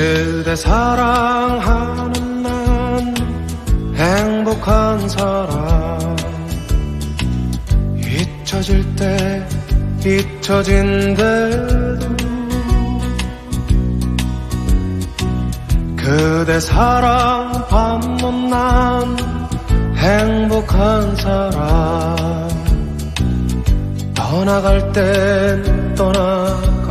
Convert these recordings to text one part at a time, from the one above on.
그대 사랑하는 난 행복한 사람. 잊혀질 때 잊혀진대도 그대 사랑 받는 난 행복한 사람. 떠나갈 땐 떠나간대도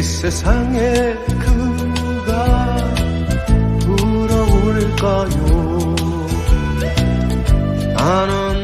내 세상에 그가 불어올까요? 나는